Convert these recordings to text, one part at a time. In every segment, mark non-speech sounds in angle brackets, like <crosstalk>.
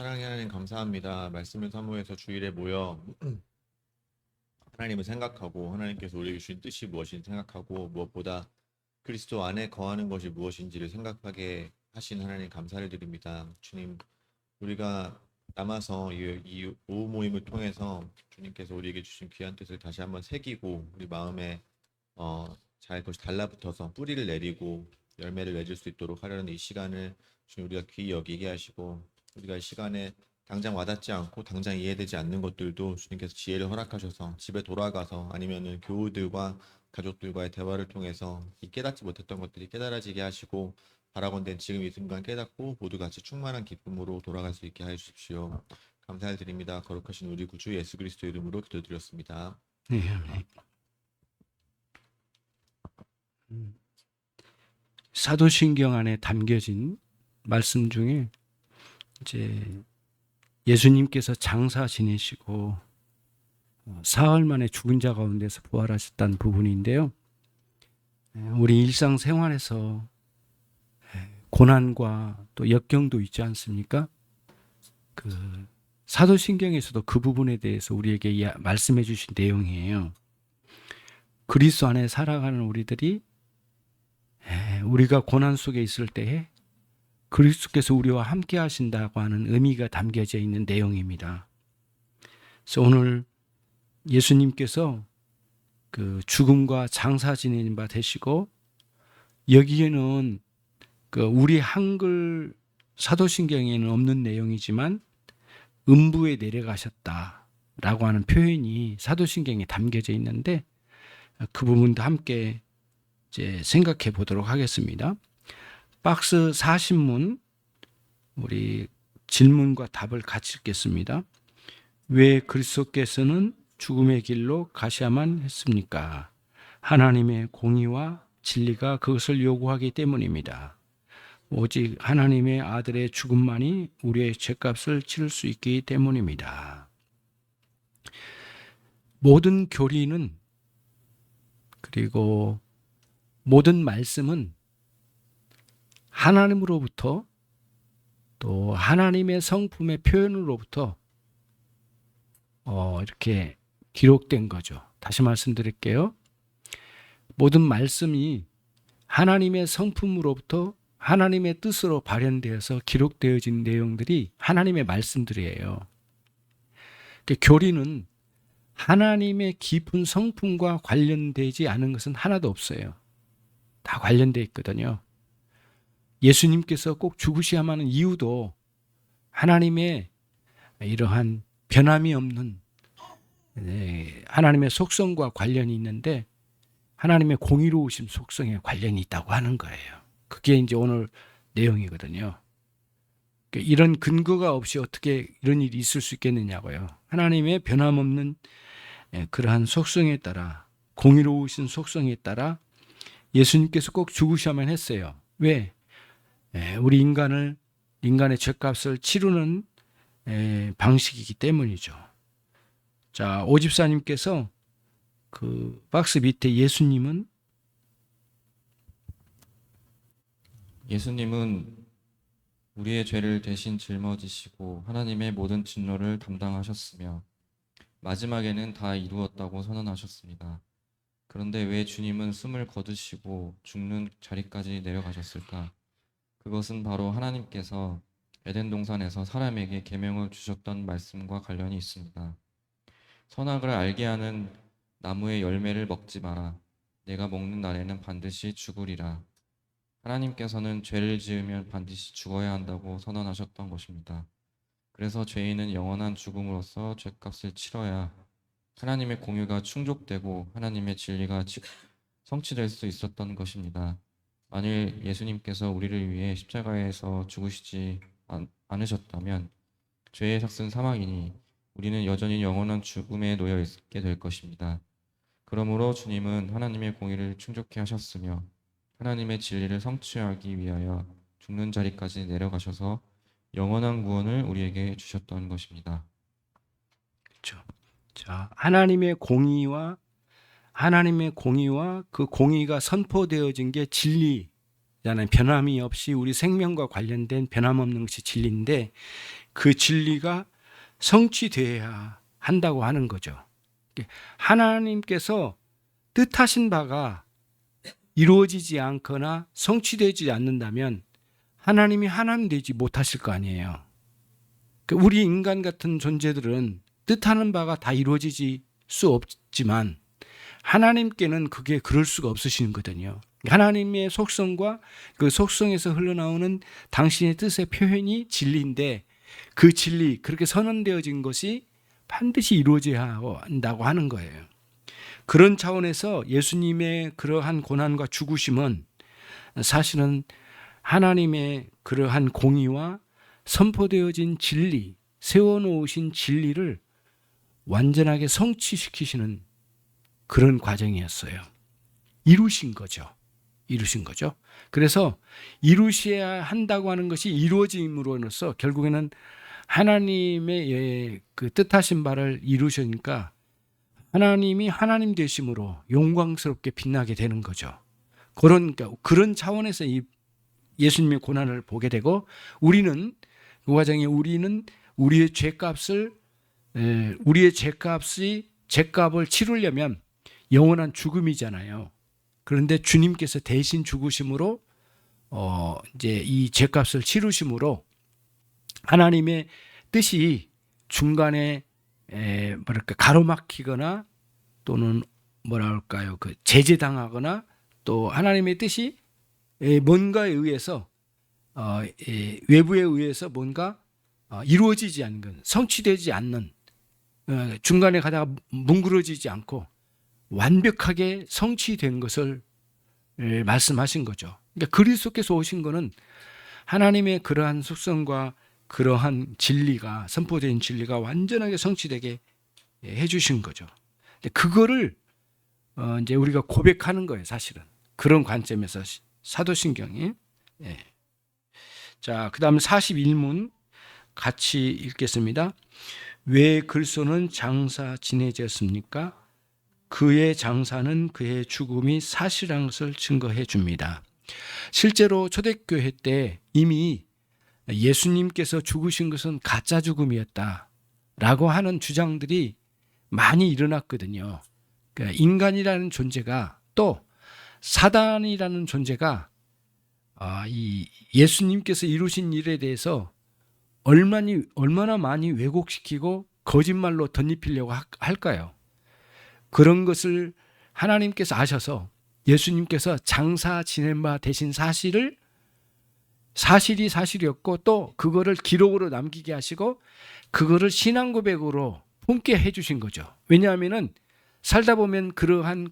사랑의 하나님 감사합니다. 말씀을 사모해서 주일에 모여 하나님을 생각하고 하나님께서 우리에게 주신 뜻이 무엇인지 생각하고 무엇보다 그리스도 안에 거하는 것이 무엇인지를 생각하게 하신 하나님 감사를 드립니다. 주님, 우리가 남아서 이, 이 오후 모임을 통해서 주님께서 우리에게 주신 귀한 뜻을 다시 한번 새기고 우리 마음에 어, 잘 그것이 달라붙어서 뿌리를 내리고 열매를 맺을 수 있도록 하려는 이 시간을 주님 우리가 귀히 여기게 하시고 우리가 이 시간에 당장 와닿지 않고 당장 이해되지 않는 것들도 주님께서 지혜를 허락하셔서 집에 돌아가서 아니면은 교우들과 가족들과의 대화를 통해서 이 깨닫지 못했던 것들이 깨달아지게 하시고 바라건대 지금 이 순간 깨닫고 모두 같이 충만한 기쁨으로 돌아갈 수 있게 해 주십시오. 감사를 드립니다. 거룩하신 우리 구주 예수 그리스도 이름으로 기도드렸습니다. 네. 음. 사도신경 안에 담겨진 말씀 중에 이제 예수님께서 장사 지내시고 어, 사흘 만에 죽은 자 가운데서 부활하셨다는 부분인데요. 에, 우리 일상 생활에서 에, 고난과 또 역경도 있지 않습니까? 그 사도신경에서도 그 부분에 대해서 우리에게 말씀해 주신 내용이에요. 그리스도 안에 살아가는 우리들이 에, 우리가 고난 속에 있을 때에 그리스도께서 우리와 함께 하신다고 하는 의미가 담겨져 있는 내용입니다. 그래서 오늘 예수님께서 그 죽음과 장사 지내는 바 되시고 여기에는 그 우리 한글 사도신경에는 없는 내용이지만 음부에 내려가셨다라고 하는 표현이 사도신경에 담겨져 있는데 그 부분도 함께 이제 생각해 보도록 하겠습니다. 박스 40문 우리 질문과 답을 같이 읽겠습니다. 왜 그리스도께서는 죽음의 길로 가셔야만 했습니까? 하나님의 공의와 진리가 그것을 요구하기 때문입니다. 오직 하나님의 아들의 죽음만이 우리의 죄값을 치를 수 있기 때문입니다. 모든 교리는 그리고 모든 말씀은 하나님으로부터 또 하나님의 성품의 표현으로부터 어, 이렇게 기록된 거죠. 다시 말씀드릴게요. 모든 말씀이 하나님의 성품으로부터 하나님의 뜻으로 발현되어서 기록되어진 내용들이 하나님의 말씀들이에요. 그 교리는 하나님의 깊은 성품과 관련되지 않은 것은 하나도 없어요. 다 관련되어 있거든요. 예수님께서 꼭 죽으셔야만 하는 이유도 하나님의 이러한 변함이 없는 네, 하나님의 속성과 관련이 있는데 하나님의 공의로우심 속성에 관련이 있다고 하는 거예요. 그게 이제 오늘 내용이거든요. 그러니까 이런 근거가 없이 어떻게 이런 일이 있을 수 있겠느냐고요. 하나님의 변함없는 예, 그러한 속성에 따라 공의로우신 속성에 따라 예수님께서 꼭 죽으셔야만 했어요. 왜? 예, 우리 인간을 인간의 죄값을 치르는 예, 방식이기 때문이죠. 자, 오 집사님께서 그 박스 밑에 예수님은 예수님은 우리의 죄를 대신 짊어지시고 하나님의 모든 진노를 담당하셨으며 마지막에는 다 이루었다고 선언하셨습니다. 그런데 왜 주님은 숨을 거두시고 죽는 자리까지 내려가셨을까? 그것은 바로 하나님께서 에덴 동산에서 사람에게 계명을 주셨던 말씀과 관련이 있습니다. 선악을 알게 하는 나무의 열매를 먹지 마라. 내가 먹는 날에는 반드시 죽으리라. 하나님께서는 죄를 지으면 반드시 죽어야 한다고 선언하셨던 것입니다. 그래서 죄인은 영원한 죽음으로써 죄값을 치러야 하나님의 공유가 충족되고 하나님의 진리가 지- 성취될 수 있었던 것입니다. 만일 예수님께서 우리를 위해 십자가에서 죽으시지 않- 않으셨다면 죄의 삭은 사망이니 우리는 여전히 영원한 죽음에 놓여 있게 될 것입니다. 그러므로 주님은 하나님의 공의를 충족케 하셨으며 하나님의 진리를 성취하기 위하여 죽는 자리까지 내려가셔서 영원한 구원을 우리에게 주셨던 것입니다. 그렇죠. 자, 하나님의 공의와 하나님의 공의와 그 공의가 선포되어진 게 진리, 잖아요. 변함이 없이 우리 생명과 관련된 변함없는 것이 진리인데 그 진리가 성취돼야 한다고 하는 거죠. 하나님께서 뜻하신 바가 이루어지지 않거나 성취되지 않는다면 하나님이 하나님 되지 못하실 거 아니에요. 그 우리 인간 같은 존재들은 뜻하는 바가 다 이루어지지 수 없지만 하나님께는 그게 그럴 수가 없으시는 거거든요. 하나님의 속성과 그 속성에서 흘러나오는 당신의 뜻의 표현이 진리인데 그 진리 그렇게 선언되어진 것이 반드시 이루어져야 한다고 하는 거예요. 그런 차원에서 예수님의 그러한 고난과 죽으심은 사실은 하나님의 그러한 공의와 선포되어진 진리, 세워놓으신 진리를 완전하게 성취시키시는 그런 과정이었어요. 이루신 거죠. 이루신 거죠. 그래서 이루셔야 한다고 하는 것이 이루어짐으로써 결국에는 하나님의 예, 그 뜻하신 바를 이루시니까 하나님이 하나님 되심으로 영광스럽게 빛나게 되는 거죠. 그런 그런 차원에서 이 예수님의 고난을 보게 되고 우리는 그 과정에 우리는 우리의 죄값을 에, 우리의 죄값이 죄값을 치르려면 영원한 죽음이잖아요. 그런데 주님께서 대신 죽으심으로 어 이제 이 죄값을 치르심으로 하나님의 뜻이 중간에 에, 뭐랄까 가로막히거나 또는 뭐라 할까요 그 제재당하거나 또 하나님의 뜻이 에, 뭔가에 의해서 어, 에, 외부에 의해서 뭔가 어, 이루어지지 않는 건 성취되지 않는 어, 중간에 가다가 뭉그러지지 않고 완벽하게 성취된 것을 에, 말씀하신 거죠. 그러니까 그리스도께서 오신 거는 하나님의 그러한 속성과 그러한 진리가 선포된 진리가 완전하게 성취되게 예, 해주신 거죠. 그거를 어 이제 우리가 고백하는 거예요, 사실은 그런 관점에서 시- 사도신경이. 예. 자, 그 다음 41문 같이 읽겠습니다. 왜 글소는 장사 지내졌습니까? 그의 장사는 그의 죽음이 사실한 것을 증거해 줍니다. 실제로 초대교회 때 이미 예수님께서 죽으신 것은 가짜 죽음이었다 라고 하는 주장들이 많이 일어났거든요. 그러니까 인간이라는 존재가 또 사단이라는 존재가 아, 이 예수님께서 이루신 일에 대해서 얼마나 얼마나 많이 왜곡시키고 거짓말로 덧입히려고 하- 할까요? 그런 것을 하나님께서 아셔서 예수님께서 장사 지낸 바 되신 사실을 사실이 사실이었고 또 그거를 기록으로 남기게 하시고 그거를 신앙 고백으로 품게 해 주신 거죠. 왜냐하면은 살다 보면 그러한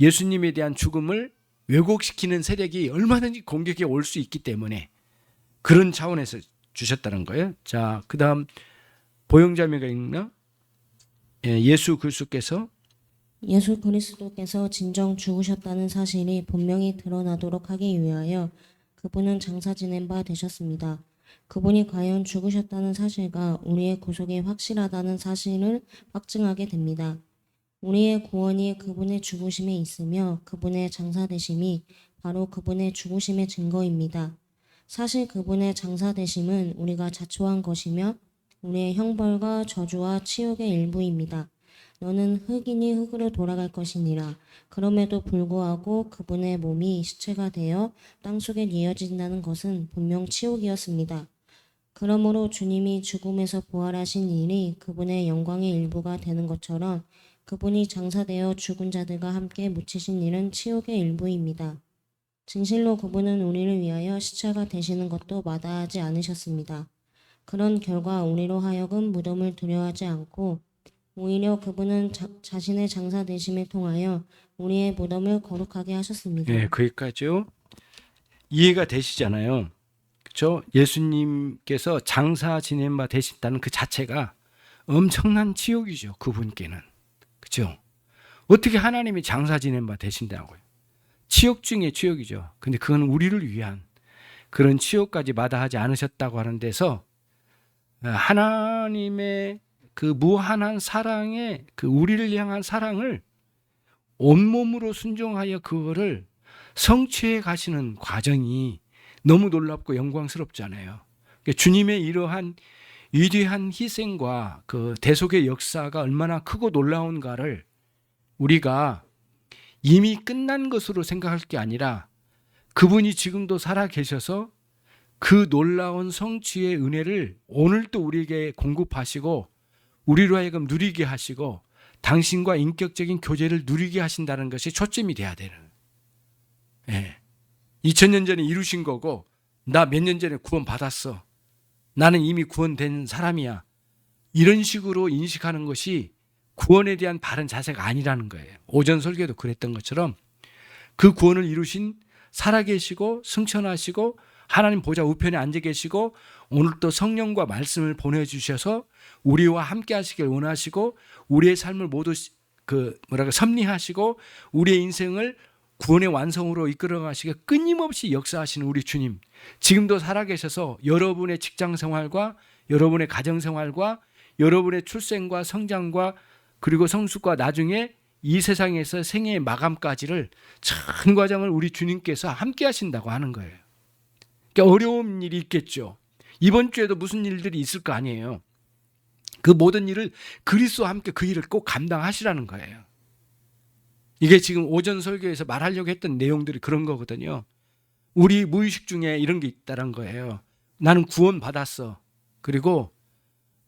예수님에 대한 죽음을 왜곡시키는 세력이 얼마든지 공격에 올수 있기 때문에 그런 차원에서 주셨다는 거예요. 자, 그다음 보영자매가 읽나? 예, 예수 그리스도께서 예수 그리스도께서 진정 죽으셨다는 사실이 분명히 드러나도록 하기 위하여 그분은 장사 지낸 바 되셨습니다. 그분이 과연 죽으셨다는 사실과 우리의 구속이 확실하다는 사실을 확증하게 됩니다. 우리의 구원이 그분의 죽으심에 있으며 그분의 장사되심이 바로 그분의 죽으심의 증거입니다. 사실 그분의 장사되심은 우리가 자초한 것이며 우리의 형벌과 저주와 치욕의 일부입니다. 너는 흙이니 흙으로 돌아갈 것이니라. 그럼에도 불구하고 그분의 몸이 시체가 되어 땅속에 뉘어진다는 것은 분명 치욕이었습니다. 그러므로 주님이 죽음에서 부활하신 일이 그분의 영광의 일부가 되는 것처럼 그분이 장사되어 죽은 자들과 함께 묻히신 일은 치욕의 일부입니다. 진실로 그분은 우리를 위하여 시체가 되시는 것도 마다하지 않으셨습니다. 그런 결과 우리로 하여금 무덤을 두려워하지 않고 오히려 그분은 자, 자신의 장사 되심을 통하여 우리의 무덤을 거룩하게 하셨습니다. 예, 거기까지요. 이해가 되시잖아요. 그렇죠? 예수님께서 장사 지낸 바 되신다는 그 자체가 엄청난 치욕이죠. 그분께는. 그렇죠? 어떻게 하나님이 장사 지낸 바 되신다고요? 치욕 중에 치욕이죠. 근데 그건 우리를 위한 그런 치욕까지 마다하지 않으셨다고 하는 데서 어, 하나님의 그 무한한 사랑의 그 우리를 향한 사랑을 온몸으로 순종하여 그거를 성취해 가시는 과정이 너무 놀랍고 영광스럽잖아요. 그러니까 주님의 이러한 위대한 희생과 그 대속의 역사가 얼마나 크고 놀라운가를 우리가 이미 끝난 것으로 생각할 게 아니라 그분이 지금도 살아 계셔서 그 놀라운 성취의 은혜를 오늘도 우리에게 공급하시고 우리로 하여금 누리게 하시고 당신과 인격적인 교제를 누리게 하신다는 것이 초점이 돼야 되는. 예. 2000년 전에 이루신 거고 나 몇 년 전에 구원 받았어. 나는 이미 구원된 사람이야. 이런 식으로 인식하는 것이 구원에 대한 바른 자세가 아니라는 거예요. 오전 설교도 그랬던 것처럼 그 구원을 이루신 살아계시고 승천하시고 하나님 보좌 우편에 앉아 계시고 오늘 또 성령과 말씀을 보내주셔서 우리와 함께 하시길 원하시고 우리의 삶을 모두 시- 그 뭐랄까 섭리하시고 우리의 인생을 구원의 완성으로 이끌어 가시게 끊임없이 역사하시는 우리 주님 지금도 살아계셔서 여러분의 직장 생활과 여러분의 가정 생활과 여러분의 출생과 성장과 그리고 성숙과 나중에 이 세상에서 생애의 마감까지를 전 과정을 우리 주님께서 함께 하신다고 하는 거예요. 그러니까 어려운 일이 있겠죠. 이번 주에도 무슨 일들이 있을 거 아니에요. 그 모든 일을 그리스도와 함께 그 일을 꼭 감당하시라는 거예요. 이게 지금 오전 설교에서 말하려고 했던 내용들이 그런 거거든요. 우리 무의식 중에 이런 게 있다는 거예요. 나는 구원 받았어. 그리고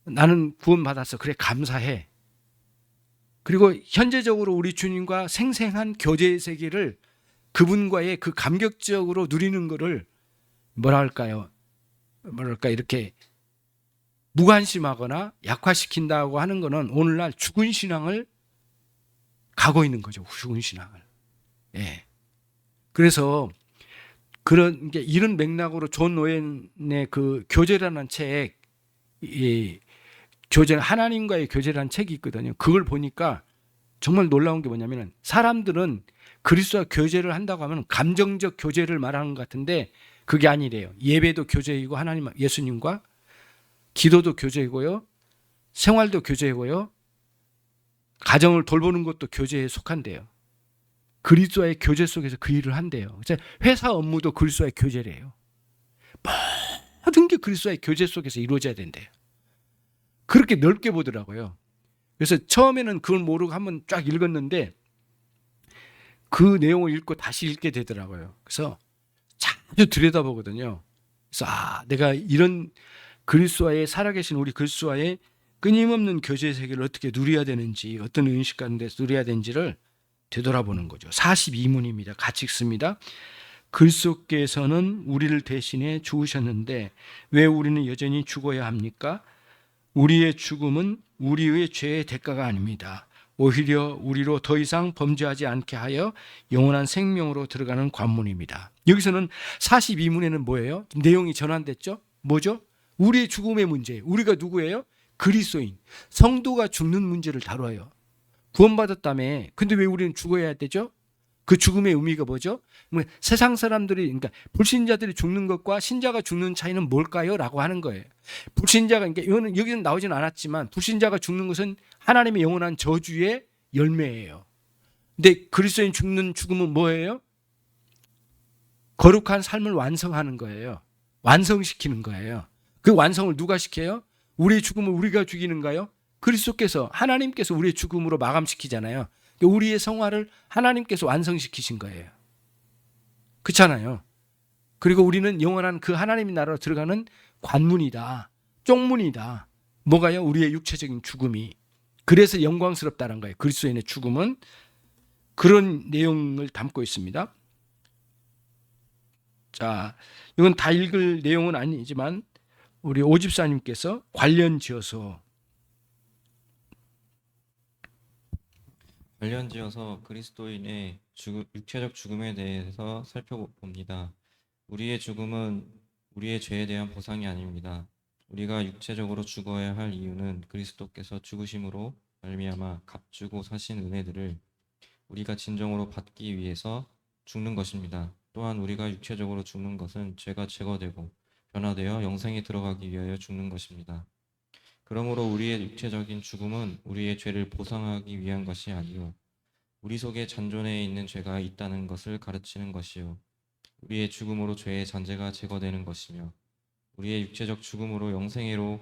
나는 구원 받았어. 그래 감사해. 그리고 현재적으로 우리 주님과 생생한 교제의 세계를 그분과의 그 감격적으로 누리는 거를 뭐라 할까요? 뭐랄까 이렇게 무관심하거나 약화시킨다고 하는 거는 오늘날 죽은 신앙을 가고 있는 거죠. 죽은 신앙을. 예. 그래서 그런 게 이런 맥락으로 존 노엔의 그 교제라는 책, 이 교제 하나님과의 교제라는 책이 있거든요. 그걸 보니까 정말 놀라운 게 뭐냐면은 사람들은 그리스도와 교제를 한다고 하면 감정적 교제를 말하는 것 같은데 그게 아니래요. 예배도 교제이고 하나님 예수님과 기도도 교제이고요. 생활도 교제이고요. 가정을 돌보는 것도 교제에 속한대요. 그리스도와의 교제 속에서 그 일을 한대요. 회사 업무도 그리스도와의 교제래요. 모든 게 그리스도와의 교제 속에서 이루어져야 된대요. 그렇게 넓게 보더라고요. 그래서 처음에는 그걸 모르고 한번 쫙 읽었는데 그 내용을 읽고 다시 읽게 되더라고요. 그래서 자주 들여다보거든요. 그래서 아, 내가 이런 그리스도와의 살아계신 우리 그리스도와의 끊임없는 교제 세계를 어떻게 누려야 되는지 어떤 의식 가운데 누려야 되는지를 되돌아보는 거죠. 42문입니다. 같이 읽습니다. 그리스도께서는 우리를 대신해 죽으셨는데 왜 우리는 여전히 죽어야 합니까? 우리의 죽음은 우리의 죄의 대가가 아닙니다. 오히려 우리로 더 이상 범죄하지 않게 하여 영원한 생명으로 들어가는 관문입니다. 여기서는 42문에는 뭐예요? 내용이 전환됐죠? 뭐죠? 우리의 죽음의 문제. 우리가 누구예요? 그리스도인. 성도가 죽는 문제를 다뤄요. 구원받았다며. 근데 왜 우리는 죽어야 되죠? 그 죽음의 의미가 뭐죠? 뭐 세상 사람들이 그러니까 불신자들이 죽는 것과 신자가 죽는 차이는 뭘까요? 라고 하는 거예요. 불신자가 그러니까 이거는 여기는 나오지는 않았지만 불신자가 죽는 것은 하나님의 영원한 저주의 열매예요. 근데 그리스도인 죽는 죽음은 뭐예요? 거룩한 삶을 완성하는 거예요. 완성시키는 거예요. 그 완성을 누가 시켜요? 우리의 죽음을 우리가 죽이는가요? 그리스도께서 하나님께서 우리의 죽음으로 마감시키잖아요. 그러니까 우리의 성화를 하나님께서 완성시키신 거예요. 그렇잖아요. 그리고 우리는 영원한 그 하나님의 나라로 들어가는 관문이다. 쪽문이다. 뭐가요? 우리의 육체적인 죽음이. 그래서 영광스럽다는 거예요. 그리스도인의 죽음은 그런 내용을 담고 있습니다. 자, 이건 다 읽을 내용은 아니지만 우리 오집사님께서 관련 지어서 관련 지어서 그리스도인의 죽음, 육체적 죽음에 대해서 살펴봅니다. 우리의 죽음은 우리의 죄에 대한 보상이 아닙니다. 우리가 육체적으로 죽어야 할 이유는 그리스도께서 죽으심으로 말미암아 값주고 사신 은혜들을 우리가 진정으로 받기 위해서 죽는 것입니다. 또한 우리가 육체적으로 죽는 것은 죄가 제거되고 변화되어 영생에 들어가기 위하여 죽는 것입니다. 그러므로 우리의 육체적인 죽음은 우리의 죄를 보상하기 위한 것이 아니요 우리 속에 잔존해 있는 죄가 있다는 것을 가르치는 것이요. 우리의 죽음으로 죄의 잔재가 제거되는 것이며 우리의 육체적 죽음으로 영생애로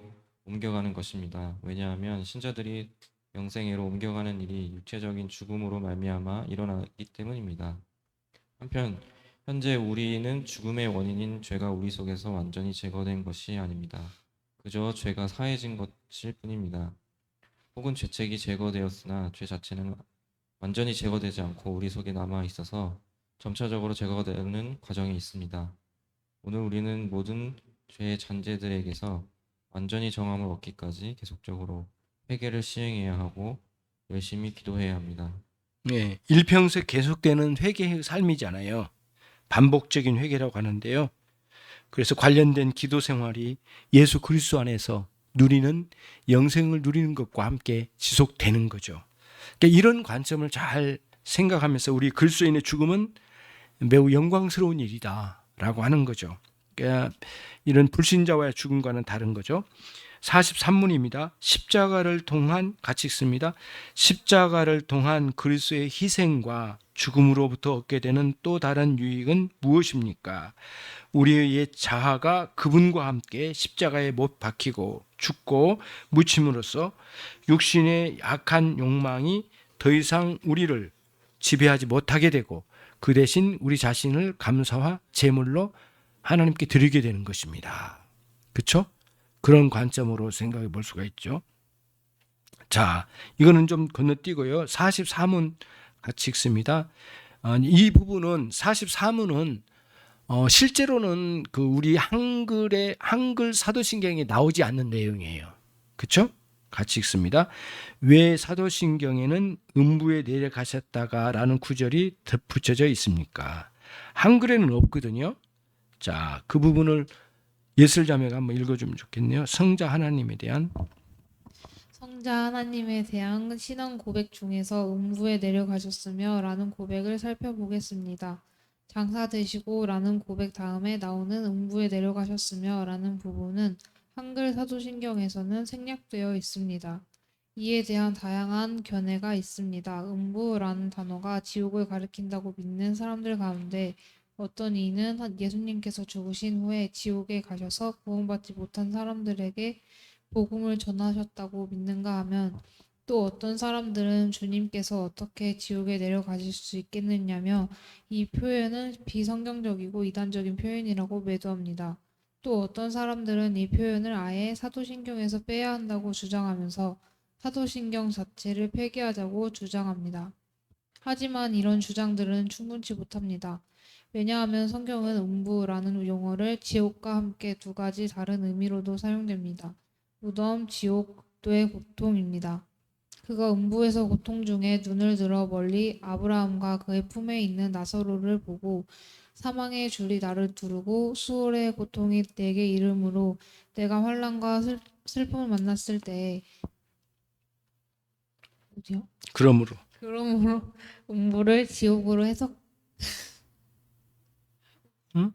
옮겨가는 것입니다. 왜냐하면 신자들이 영생애로 옮겨가는 일이 육체적인 죽음으로 말미암아 일어나기 때문입니다. 한편 현재 우리는 죽음의 원인인 죄가 우리 속에서 완전히 제거된 것이 아닙니다. 그저 죄가 사해진 것일 뿐입니다. 혹은 죄책이 제거되었으나 죄 자체는 완전히 제거되지 않고 우리 속에 남아 있어서 점차적으로 제거되는 과정이 있습니다. 오늘 우리는 모든 죄의 잔재들에게서 완전히 정함을 얻기까지 계속적으로 회개를 시행해야 하고 열심히 기도해야 합니다. 예, 일평생 계속되는 회개의 삶이잖아요. 반복적인 회개라고 하는데요. 그래서 관련된 기도 생활이 예수 그리스도 안에서 누리는 영생을 누리는 것과 함께 지속되는 거죠. 그러니까 이런 관점을 잘 생각하면서 우리 그리스도인의 죽음은 매우 영광스러운 일이다라고 하는 거죠. 그러니까 이런 불신자와의 죽음과는 다른 거죠. 43문입니다. 십자가를 통한 같이 읽습니다. 십자가를 통한 그리스도의 희생과 죽음으로부터 얻게 되는 또 다른 유익은 무엇입니까? 우리의 옛 자아가 그분과 함께 십자가에 못 박히고 죽고 묻힘으로써 육신의 약한 욕망이 더 이상 우리를 지배하지 못하게 되고 그 대신 우리 자신을 감사와 제물로 하나님께 드리게 되는 것입니다. 그렇죠? 그런 관점으로 생각해 볼 수가 있죠. 자, 이거는 좀 건너뛰고요. 44문 같이 읽습니다. 어, 이 부분은 44문은 어, 실제로는 그 우리 한글의 한글 사도신경에 나오지 않는 내용이에요. 그렇죠? 같이 읽습니다. 왜 사도신경에는 음부에 내려가셨다가라는 구절이 덧붙여져 있습니까? 한글에는 없거든요. 자, 그 부분을 예슬 자매가 한번 읽어주면 좋겠네요. 성자 하나님에 대한 성자 하나님에 대한 신앙 고백 중에서 음부에 내려가셨으며 라는 고백을 살펴보겠습니다. 장사 되시고 라는 고백 다음에 나오는 음부에 내려가셨으며 라는 부분은 한글 사도신경에서는 생략되어 있습니다. 이에 대한 다양한 견해가 있습니다. 음부라는 단어가 지옥을 가리킨다고 믿는 사람들 가운데 어떤 이는 한- 예수님께서 죽으신 후에 지옥에 가셔서 구원받지 못한 사람들에게 복음을 전하셨다고 믿는가 하면 또 어떤 사람들은 주님께서 어떻게 지옥에 내려가실 수 있겠느냐며 이 표현은 비성경적이고 이단적인 표현이라고 매도합니다. 또 어떤 사람들은 이 표현을 아예 사도신경에서 빼야 한다고 주장하면서 사도신경 자체를 폐기하자고 주장합니다. 하지만 이런 주장들은 충분치 못합니다. 왜냐하면 성경은 음부라는 용어를 지옥과 함께 두 가지 다른 의미로도 사용됩니다. 무덤, 지옥도의 고통입니다. 그가 음부에서 고통 중에 눈을 들어 멀리 아브라함과 그의 품에 있는 나사로를 보고 사망의 줄이 나를 두르고 수월의 고통이 내게 이르므로 내가 환란과 슬, 슬픔을 만났을 때에 어디요? 그러므로 그러므로 음부를 지옥으로 해석 <laughs> 응?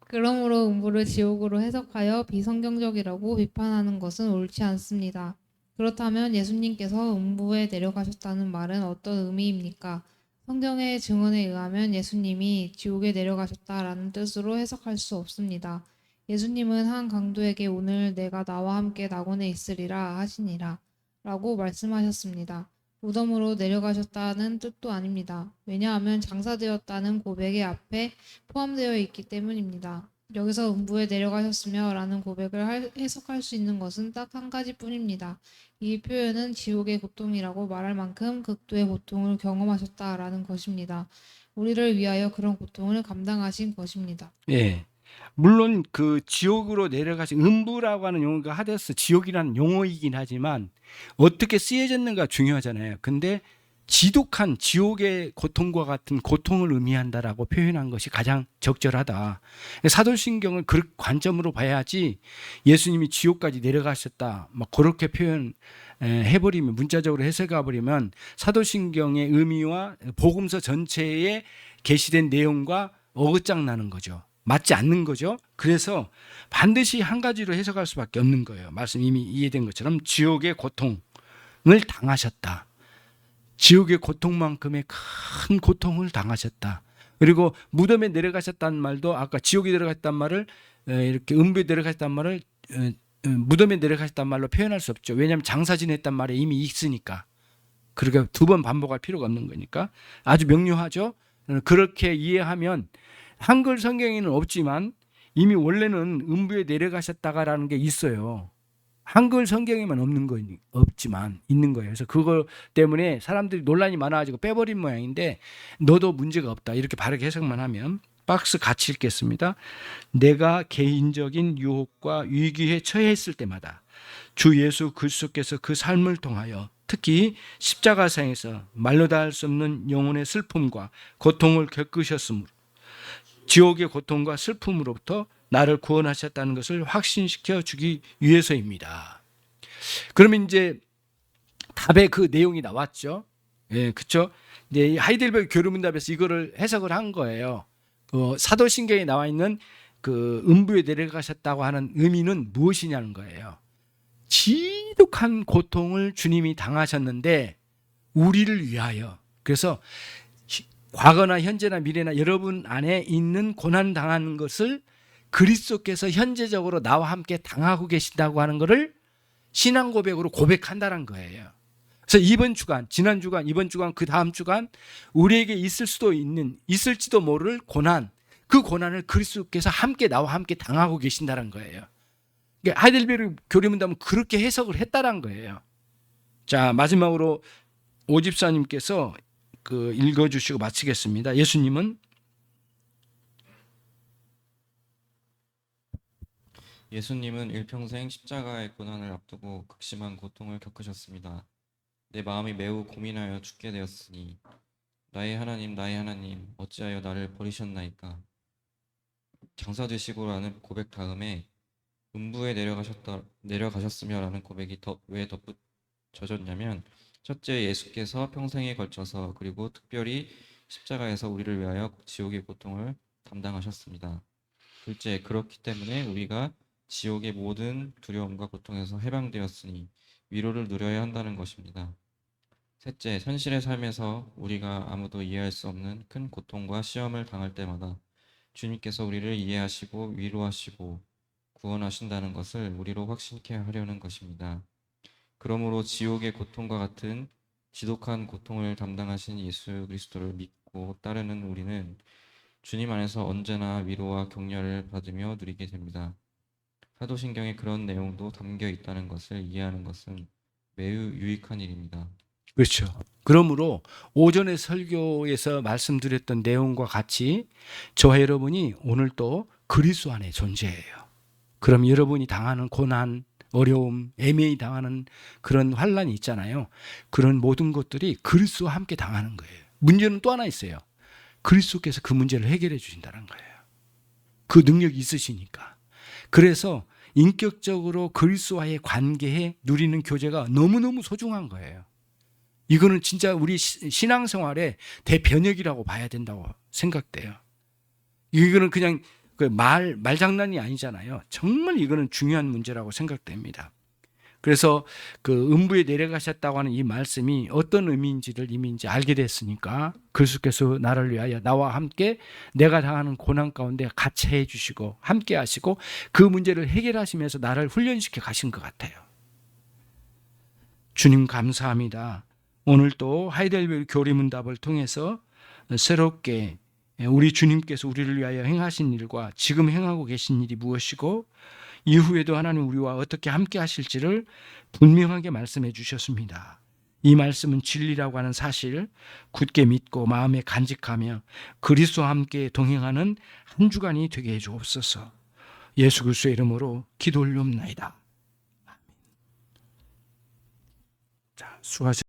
그러므로 음부를 지옥으로 해석하여 비성경적이라고 비판하는 것은 옳지 않습니다. 그렇다면 예수님께서 음부에 내려가셨다는 말은 어떤 의미입니까? 성경의 증언에 의하면 예수님이 지옥에 내려가셨다라는 뜻으로 해석할 수 없습니다. 예수님은 한 강도에게 오늘 내가 나와 함께 낙원에 있으리라 하시니라 라고 말씀하셨습니다. 무덤으로 내려가셨다는 뜻도 아닙니다. 왜냐하면 장사되었다는 고백의 앞에 포함되어 있기 때문입니다. 여기서 음부에 내려가셨으며 라는 고백을 할- 해석할 수 있는 것은 딱 한 가지 뿐입니다. 이 표현은 지옥의 고통이라고 말할 만큼 극도의 고통을 경험하셨다라는 것입니다. 우리를 위하여 그런 고통을 감당하신 것입니다. 예. 물론 그 지옥으로 내려가신 음부라고 하는 용어가 하데스 지옥이라는 용어이긴 하지만 어떻게 쓰여졌는가 중요하잖아요. 근데 지독한 지옥의 고통과 같은 고통을 의미한다라고 표현한 것이 가장 적절하다. 사도신경을 그 관점으로 봐야지 예수님이 지옥까지 내려가셨다. 막 그렇게 표현 에, 해버리면 문자적으로 해석해 버리면 사도신경의 의미와 복음서 전체에 게시된 내용과 어긋장 나는 거죠. 맞지 않는 거죠. 그래서 반드시 한 가지로 해석할 수밖에 없는 거예요. 말씀 이미 이해된 것처럼 지옥의 고통을 당하셨다. 지옥의 고통만큼의 큰 고통을 당하셨다. 그리고 무덤에 내려가셨다는 말도 아까 지옥에 내려갔단 말을 에, 이렇게 음부에 내려가셨단 말을 무덤에 내려가셨단 말로 표현할 수 없죠. 왜냐하면 장사 지냈단 말에 이미 있으니까. 그러니까 두 번 반복할 필요가 없는 거니까 아주 명료하죠. 그렇게 이해하면 한글 성경에는 없지만 이미 원래는 음부에 내려가셨다가라는 게 있어요. 한글 성경에만 없는 거 없지만 있는 거예요. 그래서 그거 때문에 사람들이 논란이 많아가지고 빼버린 모양인데 너도 문제가 없다 이렇게 바르게 해석만 하면 박스 같이 읽겠습니다. 내가 개인적인 유혹과 위기에 처했을 때마다 주 예수 그리스도께서 그 삶을 통하여 특히 십자가상에서 말로 다 할 수 없는 영혼의 슬픔과 고통을 겪으셨으므로 지옥의 고통과 슬픔으로부터 나를 구원하셨다는 것을 확신시켜 주기 위해서입니다. 그러면 이제 답의 그 내용이 나왔죠. 예, 그렇죠. 이 하이델베르 교류문답에서 이거를 해석을 한 거예요. 그 사도신경에 나와 있는 그 음부에 내려가셨다고 하는 의미는 무엇이냐는 거예요. 지독한 고통을 주님이 당하셨는데 우리를 위하여 그래서 히- 과거나 현재나 미래나 여러분 안에 있는 고난 당하는 것을 그리스도께서 현재적으로 나와 함께 당하고 계신다고 하는 것을 신앙 고백으로 고백한다는 거예요. 그래서 이번 주간, 지난 주간, 이번 주간, 그 다음 주간 우리에게 있을 수도 있는 있을지도 모를 고난, 그 고난을 그리스도께서 함께 나와 함께 당하고 계신다는 거예요. 그러니까 하이델베르 교리문답은 그렇게 해석을 했다는 거예요. 자 마지막으로 오집사님께서 그 읽어 주시고 마치겠습니다. 예수님은 예수님은 일평생 십자가의 고난을 앞두고 극심한 고통을 겪으셨습니다. 내 마음이 매우 고민하여 죽게 되었으니 나의 하나님 나의 하나님 어찌하여 나를 버리셨나이까 장사 되시고라는 고백 다음에 음부에 내려가셨다 내려가셨으며라는 고백이 더, 왜 덧붙여졌냐면 첫째 예수께서 평생에 걸쳐서 그리고 특별히 십자가에서 우리를 위하여 지옥의 고통을 담당하셨습니다. 둘째 그렇기 때문에 우리가 지옥의 모든 두려움과 고통에서 해방되었으니 위로를 누려야 한다는 것입니다. 셋째, 현실의 삶에서 우리가 아무도 이해할 수 없는 큰 고통과 시험을 당할 때마다 주님께서 우리를 이해하시고 위로하시고 구원하신다는 것을 우리로 확신케 하려는 것입니다. 그러므로 지옥의 고통과 같은 지독한 고통을 담당하신 예수 그리스도를 믿고 따르는 우리는 주님 안에서 언제나 위로와 격려를 받으며 누리게 됩니다. 사도신경에 그런 내용도 담겨 있다는 것을 이해하는 것은 매우 유익한 일입니다. 그렇죠. 그러므로 오전에 설교에서 말씀드렸던 내용과 같이 저와 여러분이 오늘 또 그리스도 안에 존재해요. 그럼 여러분이 당하는 고난, 어려움, 애매히 당하는 그런 환란이 있잖아요. 그런 모든 것들이 그리스도와 함께 당하는 거예요. 문제는 또 하나 있어요. 그리스도께서 그 문제를 해결해 주신다는 거예요. 그 능력이 있으시니까. 그래서 인격적으로 그리스도와의 관계에 누리는 교제가 너무너무 소중한 거예요. 이거는 진짜 우리 시- 신앙생활의 대변혁이라고 봐야 된다고 생각돼요. 이거는 그냥 그 말 말장난이 아니잖아요. 정말 이거는 중요한 문제라고 생각됩니다. 그래서 그 음부에 내려가셨다고 하는 이 말씀이 어떤 의미인지를 이미 이제 알게 됐으니까 그리스도께서 나를 위하여 나와 함께 내가 당하는 고난 가운데 같이 해 주시고 함께 하시고 그 문제를 해결하시면서 나를 훈련시켜 가신 것 같아요. 주님 감사합니다. 오늘 또 하이델베르 교리문답을 통해서 새롭게 우리 주님께서 우리를 위하여 행하신 일과 지금 행하고 계신 일이 무엇이고 이후에도 하나님 우리와 어떻게 함께 하실지를 분명하게 말씀해 주셨습니다. 이 말씀은 진리라고 하는 사실 굳게 믿고 마음에 간직하며 그리스도와 함께 동행하는 한 주간이 되게 해 주옵소서. 예수 그리스도의 이름으로 기도 올리옵나이다. 자, 수고하셨습니다.